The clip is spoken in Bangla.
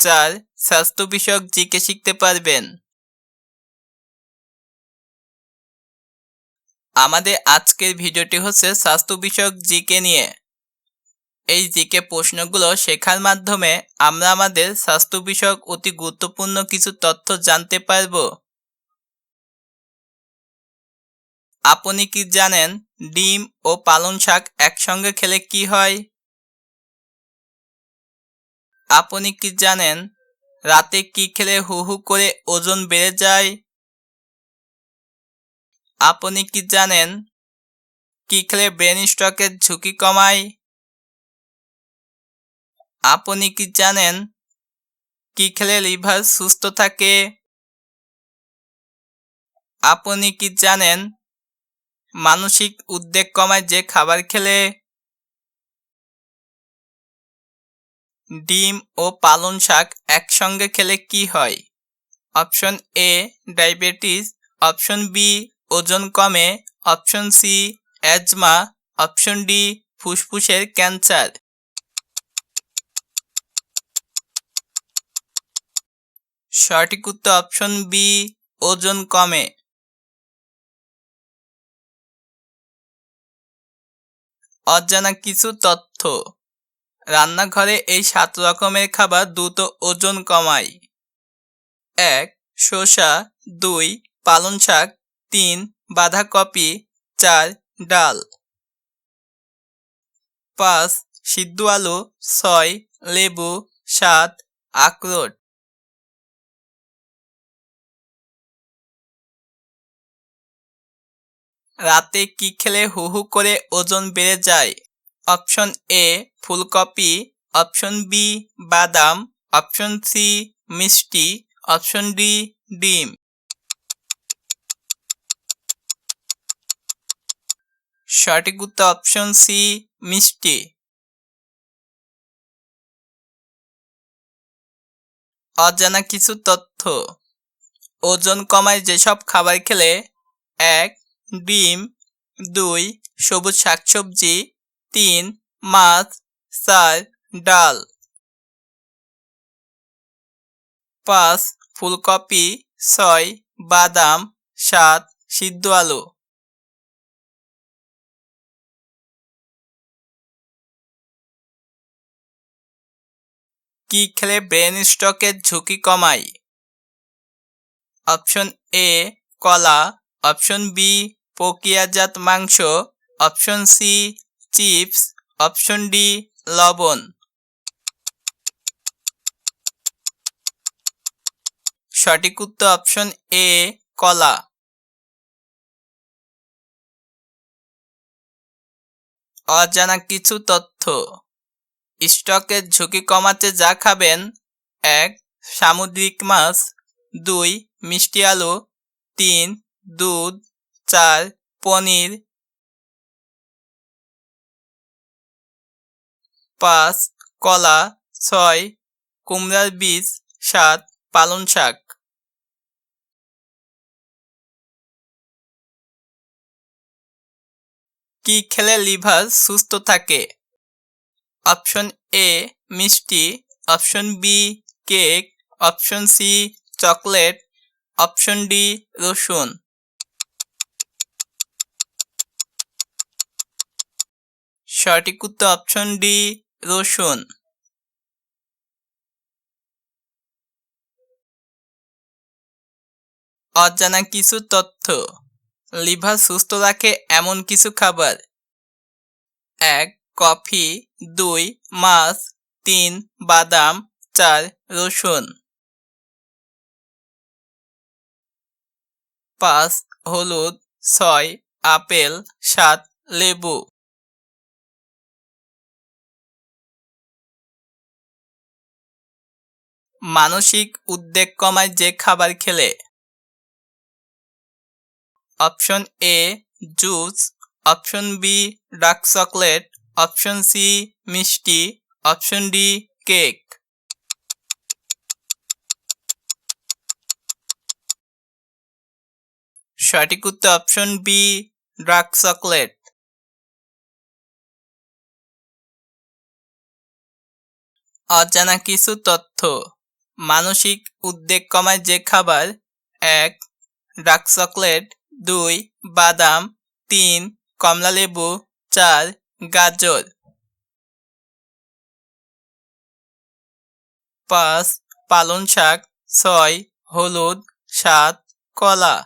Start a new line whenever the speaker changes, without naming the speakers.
চার স্বাস্থ্য বিষয়ক জিকে শিখতে পারবেন। আমাদের আজকের ভিডিওটি হচ্ছে স্বাস্থ্য বিষয়ক জিকে নিয়ে। এই জিকে প্রশ্নগুলো শেখার মাধ্যমে আমরা আমাদের স্বাস্থ্য বিষয়ক অতি গুরুত্বপূর্ণ কিছু তথ্য জানতে পারব। আপনি কি জানেন ডিম ও পালং শাক একসঙ্গে খেলে কি হয়? আপনি কি জানেন রাতে কি খেলে হু হু করে ওজন বেড়ে যায়? আপনি কি জানেন কি খেলে ব্রেন স্ট্রোকের ঝুঁকি কমায়? আপনি কি জানেন কি খেলে লিভার সুস্থ থাকে? আপনি কি জানেন মানসিক উদ্বেগ কমায় যে খাবার খেলে? ডিম ও পালং শাক একসঙ্গে খেলে কি হয়? Option A, diabetes. Option B, ওজন কমে। Option C asthma option D, ফুসফুসের ক্যান্সার। সঠিক উত্তর অপশন বি, ওজন কমে। অজানা কিছু তথ্য। রান্নাঘরে এই সাত রকমের খাবার দ্রুত ওজন কমায়। এক, শসা, দুই, পালং শাক, তিন, বাঁধাকপি, চার, ডাল। পাঁচ, সিদ্ধ আলু, ছয়, লেবু, সাত, আখরোট। রাতে কি খেলে হু হু করে ওজন বেড়ে যায়? অপশন এ ফুলকপি, অপশন বি বাদাম, অপশন সি মিষ্টি, অপশন ডি ডিম। সঠিক উত্তর অপশন সি মিষ্টি। অজানা কিছু তথ্য। ওজন কমায় যেসব খাবার খেলে, এক, ডিম, দুই, সবুজ শাকসবজি তিন, মাছ, চার, ডাল। পাঁচ, ফুলকপি, ছয়, বাদাম, সাত, সিদ্ধ আলু। কি খেলে ব্রেন স্ট্রোকের ঝুঁকি কমায়? অপশন এ, কলা। অপশন বি, প্রক্রিয়াজাত মাংস। Option C chips, option D, লবণ। সঠিক উত্তর অপশন এ, কলা। অজানা কিছু তথ্য। স্টকের ঝুঁকি কমাতে যা খাবেন, এক, সামুদ্রিক মাছ, দুই, মিষ্টি আলু, তিন, দুধ, চার, পনির পাঁচ, কলা, ছয়, কুমড়ার বীজ, সাত, পালং শাক। কি খেলে লিভার সুস্থ থাকে? অপশন এ, মিষ্টি। Option B, cake. Option C, chocolate. Option D, রসুন। সঠিক উত্তর অপশন ডি রসুন। অজানা কিছু তথ্য। লিভার সুস্থ রাখে এমন কিছু খাবার। এক, কফি। দুই, মাছ। তিন, বাদাম। চার, রসুন। পাঁচ, হলুদ। ছয়, আপেল। সাত, লেবু। মানসিক উদ্বেগ কমায় যে খাবার খেলে। Option A juice. Option B dark chocolate. Option C মিষ্টি। Option D cake. সঠিক উত্তর অপশন বি ডার্ক চকলেট। অজানা কিছু তথ্য। মানসিক উদ্বেগ কমায় যে খাবার, এক ডার্ক চকলেট দুই, বাদাম, তিন কমলালেবু চার, গাজর। পাঁচ, পালং শাক, ছয়, হলুদ, সাত, কলা।